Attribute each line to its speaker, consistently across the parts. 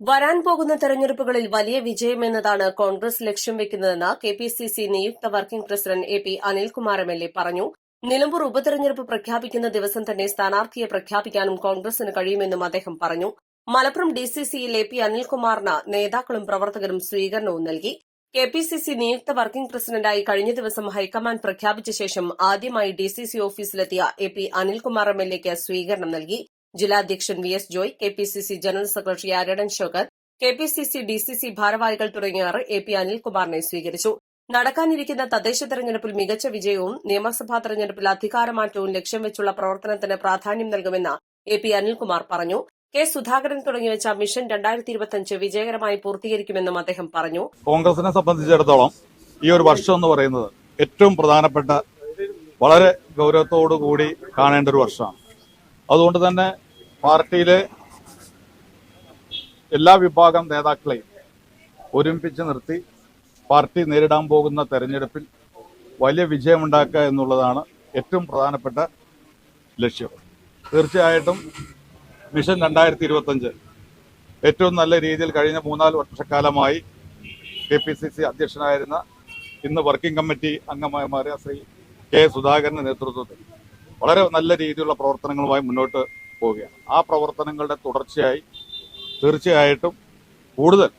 Speaker 1: വരാൻ പോകുന്ന തെരഞ്ഞെടുപ്പുകളിൽ വലിയ വിജയമെന്നതാണ് കോൺഗ്രസ് ലക്ഷ്യം വെക്കുന്നതെന്ന് കെ പി സി സി നിയുക്ത working president A P Anilkumar M L A പറഞ്ഞു. നിലമ്പൂർ ഉപതെരഞ്ഞെടുപ്പ് പ്രഖ്യാപിക്കുന്ന ദിവസം തന്നെ സ്ഥാനാർത്ഥിയെ പ്രഖ്യാപിക്കാനും കോൺഗ്രസിന് കഴിയുമെന്നും അദ്ദേഹം പറഞ്ഞു. മലപ്പുറം ഡി സി സിയിൽ എ പി അനിൽകുമാറിന് നേതാക്കളും പ്രവർത്തകരും സ്വീകരണവും നൽകി. കെ പി സി സി നിയുക്ത വർക്കിംഗ് പ്രസിഡന്റായി കഴിഞ്ഞ ദിവസം ഹൈക്കമാൻഡ് പ്രഖ്യാപിച്ച ശേഷം ആദ്യമായി D C C ഓഫീസിലെത്തിയ A P Anilkumar M L എക്ക് സ്വീകരണം നൽകി. ജില്ലാധ്യക്ഷൻ V S Joy K P C C general secretary Aryadan Shoukath K P C C D C C ഭാരവാഹികൾ തുടങ്ങിയവർ എ പി അനിൽകുമാറിനെ സ്വീകരിച്ചു. നടക്കാനിരിക്കുന്ന തദ്ദേശ തെരഞ്ഞെടുപ്പിൽ മികച്ച വിജയവും നിയമസഭാ തെരഞ്ഞെടുപ്പിൽ അധികാരമാറ്റവും ലക്ഷ്യം വെച്ചുള്ള പ്രവർത്തനത്തിന് പ്രാധാന്യം നൽകുമെന്ന് എ പി അനിൽകുമാർ പറഞ്ഞു. കെ സുധാകരൻ തുടങ്ങി വെച്ച മിഷൻ രണ്ടായിരത്തി ഇരുപത്തിയഞ്ച് വിജയകരമായി പൂർത്തീകരിക്കുമെന്നും അദ്ദേഹം പറഞ്ഞു.
Speaker 2: കോൺഗ്രസിനെ സംബന്ധിച്ചിടത്തോളം ഈ ഒരു വർഷം എന്ന് പറയുന്നത് ഏറ്റവും പ്രധാനപ്പെട്ട വളരെ ഗൗരവത്തോടു കൂടി കാണേണ്ട ഒരു വർഷമാണ്. അതുകൊണ്ട് തന്നെ പാർട്ടിയിലെ എല്ലാ വിഭാഗം നേതാക്കളെയും ഒരുമിപ്പിച്ച് നിർത്തി പാർട്ടി നേരിടാൻ പോകുന്ന തെരഞ്ഞെടുപ്പിൽ വലിയ വിജയമുണ്ടാക്കുക എന്നുള്ളതാണ് ഏറ്റവും പ്രധാനപ്പെട്ട ലക്ഷ്യം. തീർച്ചയായിട്ടും മിഷൻ രണ്ടായിരത്തി ഇരുപത്തഞ്ച് ഏറ്റവും നല്ല രീതിയിൽ കഴിഞ്ഞ മൂന്നാൽ വർഷക്കാലമായി കെ പി സി സി അധ്യക്ഷനായിരുന്ന ഇന്ന് വർക്കിംഗ് കമ്മിറ്റി അംഗമായ ശ്രീ കെ സുധാകരന്റെ നേതൃത്വത്തിൽ വളരെ നല്ല രീതിയിലുള്ള പ്രവർത്തനങ്ങളുമായി മുന്നോട്ട് പോവുകയാണ്. ആ പ്രവർത്തനങ്ങളുടെ തുടർച്ചയായി തീർച്ചയായിട്ടും കൂടുതൽ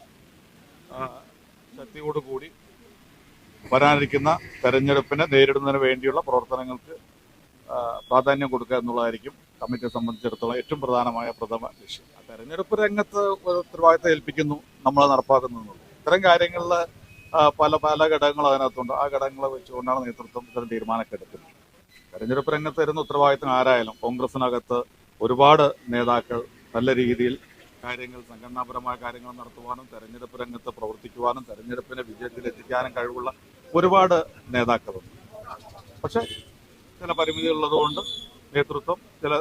Speaker 2: ശക്തിയോട് ശക്തിയോടുകൂടി വരാനിരിക്കുന്ന തെരഞ്ഞെടുപ്പിനെ നേരിടുന്നതിന് വേണ്ടിയുള്ള പ്രവർത്തനങ്ങൾക്ക് പ്രാധാന്യം കൊടുക്കുക എന്നുള്ളതായിരിക്കും കമ്മിറ്റിയെ സംബന്ധിച്ചിടത്തോളം ഏറ്റവും പ്രധാനമായ പ്രഥമ ലക്ഷ്യം. തെരഞ്ഞെടുപ്പ് രംഗത്ത് ഉത്തരവാദിത്തം ഏൽപ്പിക്കുന്നു നമ്മൾ നടപ്പാക്കുന്നു ഇത്തരം കാര്യങ്ങളിൽ പല പല ഘടകങ്ങൾ അതിനകത്തുണ്ട്. ആ ഘടകങ്ങളെ വെച്ചുകൊണ്ടാണ് നേതൃത്വം ഇത്തരം തീരുമാനമൊക്കെ എടുക്കുന്നത്. തെരഞ്ഞെടുപ്പ് രംഗത്ത് വരുന്ന ഉത്തരവാദിത്തം ആരായാലും കോൺഗ്രസിനകത്ത് ഒരുപാട് നേതാക്കൾ നല്ല രീതിയിൽ കാര്യങ്ങൾ സംഘടനാപരമായ കാര്യങ്ങൾ നടത്തുവാനും തെരഞ്ഞെടുപ്പ് രംഗത്ത് പ്രവർത്തിക്കുവാനും തെരഞ്ഞെടുപ്പിനെ വിജയത്തിലെത്തിക്കാനും കഴിവുള്ള ഒരുപാട് നേതാക്കളുണ്ട്. പക്ഷെ ചില പരിമിതികളുള്ളതുകൊണ്ട് നേതൃത്വം ചില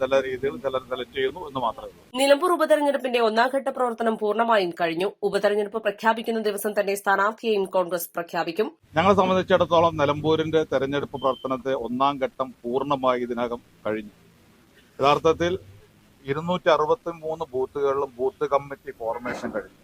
Speaker 2: ചില രീതിയിൽ ചിലർ സെലക്ട് ചെയ്യുന്നു എന്ന് മാത്രമേ ഉള്ളൂ.
Speaker 1: നിലമ്പൂർ ഉപതെരഞ്ഞെടുപ്പിന്റെ ഒന്നാംഘട്ട പ്രവർത്തനം പൂർണമായും കഴിഞ്ഞു. ഉപതെരഞ്ഞെടുപ്പ് പ്രഖ്യാപിക്കുന്ന ദിവസം തന്നെ സ്ഥാനാർത്ഥിയെയും കോൺഗ്രസ് പ്രഖ്യാപിക്കും.
Speaker 2: ഞങ്ങളെ സംബന്ധിച്ചിടത്തോളം നിലമ്പൂരിന്റെ തെരഞ്ഞെടുപ്പ് പ്രവർത്തനത്തെ ഒന്നാം ഘട്ടം പൂർണമായി ഇതിനകം കഴിഞ്ഞു. യഥാർത്ഥത്തിൽ ഇരുന്നൂറ്റി അറുപത്തി മൂന്ന് ബൂത്തുകളിലും ബൂത്ത് കമ്മിറ്റി ഫോർമേഷൻ കഴിഞ്ഞു.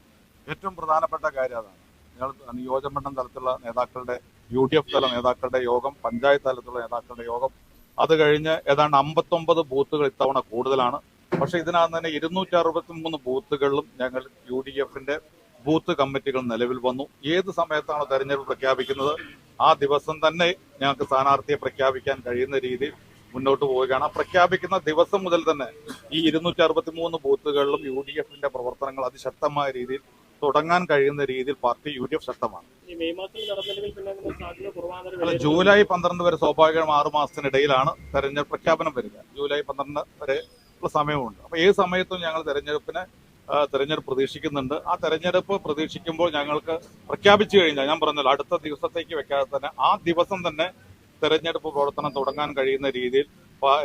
Speaker 2: ഏറ്റവും പ്രധാനപ്പെട്ട കാര്യം അതാണ്. നിങ്ങൾ നിയോജകമണ്ഡലം തലത്തിലുള്ള നേതാക്കളുടെ യു ഡി എഫ് തല നേതാക്കളുടെ യോഗം പഞ്ചായത്ത് തലത്തിലുള്ള നേതാക്കളുടെ യോഗം അത് കഴിഞ്ഞ് ഏതാണ്ട് അമ്പത്തൊമ്പത് ബൂത്തുകൾ ഇത്തവണ കൂടുതലാണ്. പക്ഷെ ഇതിനകത്ത് തന്നെ ഇരുന്നൂറ്റി അറുപത്തി മൂന്ന് ബൂത്തുകളിലും ഞങ്ങൾ യു ഡി എഫിന്റെ ബൂത്ത് കമ്മിറ്റികൾ നിലവിൽ വന്നു. ഏത് സമയത്താണോ തെരഞ്ഞെടുപ്പ് പ്രഖ്യാപിക്കുന്നത്? ആ ദിവസം തന്നെ ഞങ്ങൾക്ക് സ്ഥാനാർത്ഥിയെ പ്രഖ്യാപിക്കാൻ കഴിയുന്ന രീതിയിൽ മുന്നോട്ട് പോവുകയാണ്. പ്രഖ്യാപിക്കുന്ന ദിവസം മുതൽ തന്നെ ഈ ഇരുന്നൂറ്റി അറുപത്തി മൂന്ന് ബൂത്തുകളിലും യു ഡി എഫിന്റെ പ്രവർത്തനങ്ങൾ അതിശക്തമായ രീതിയിൽ തുടങ്ങാൻ കഴിയുന്ന രീതിയിൽ പാർട്ടി യു ഡി എഫ് ശക്തമാണ് അല്ല ജൂലൈ പന്ത്രണ്ട് വരെ സ്വാഭാവികം ആറു മാസത്തിനിടയിലാണ് തെരഞ്ഞെടുപ്പ് പ്രഖ്യാപനം വരിക. ജൂലൈ പന്ത്രണ്ട് വരെ ഉള്ള സമയമുണ്ട്. അപ്പൊ ഏത് സമയത്തും ഞങ്ങൾ തെരഞ്ഞെടുപ്പിനെ തെരഞ്ഞെടുപ്പ് പ്രതീക്ഷിക്കുന്നുണ്ട്. ആ തെരഞ്ഞെടുപ്പ് പ്രതീക്ഷിക്കുമ്പോൾ ഞങ്ങൾക്ക് പ്രഖ്യാപിച്ചു കഴിഞ്ഞാൽ ഞാൻ പറഞ്ഞല്ലോ അടുത്ത ദിവസത്തേക്ക് വെക്കാതെ തന്നെ ആ ദിവസം തന്നെ തെരഞ്ഞെടുപ്പ് പ്രവർത്തനം തുടങ്ങാൻ കഴിയുന്ന രീതിയിൽ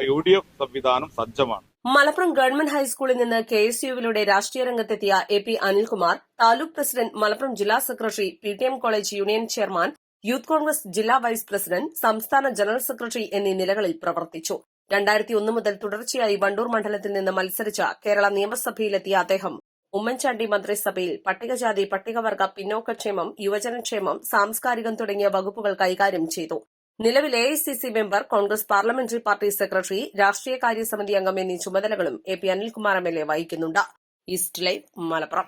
Speaker 2: യു ഡി എഫ് സംവിധാനം സജ്ജമാണ്.
Speaker 1: മലപ്പുറം ഗവൺമെന്റ് ഹൈസ്കൂളിൽ നിന്ന് കെ എസ് യുവിലൂടെ രാഷ്ട്രീയ രംഗത്തെത്തിയ A P Anilkumar taluk president Malappuram ജില്ലാ secretary P T M college union chairman youth Congress ജില്ലാ വൈസ് പ്രസിഡന്റ് സംസ്ഥാന ജനറൽ സെക്രട്ടറി എന്നീ നിലകളിൽ പ്രവർത്തിച്ചു. രണ്ടായിരത്തി ഒന്ന് മുതൽ തുടർച്ചയായി വണ്ടൂർ മണ്ഡലത്തിൽ നിന്ന് മത്സരിച്ച കേരള നിയമസഭയിലെത്തിയ അദ്ദേഹം ഉമ്മൻചാണ്ടി മന്ത്രിസഭയിൽ പട്ടികജാതി പട്ടികവർഗ പിന്നോക്കക്ഷേമം യുവജനക്ഷേമം സാംസ്കാരികം തുടങ്ങിയ വകുപ്പുകൾ കൈകാര്യം ചെയ്തു. നിലവിൽ A I C C member Congress parliamentary party secretary രാഷ്ട്രീയ കാര്യസമിതി അംഗം എന്നീ ചുമതലകളും A P Anilkumar M L A വഹിക്കുന്നുണ്ട്. East live Malappuram.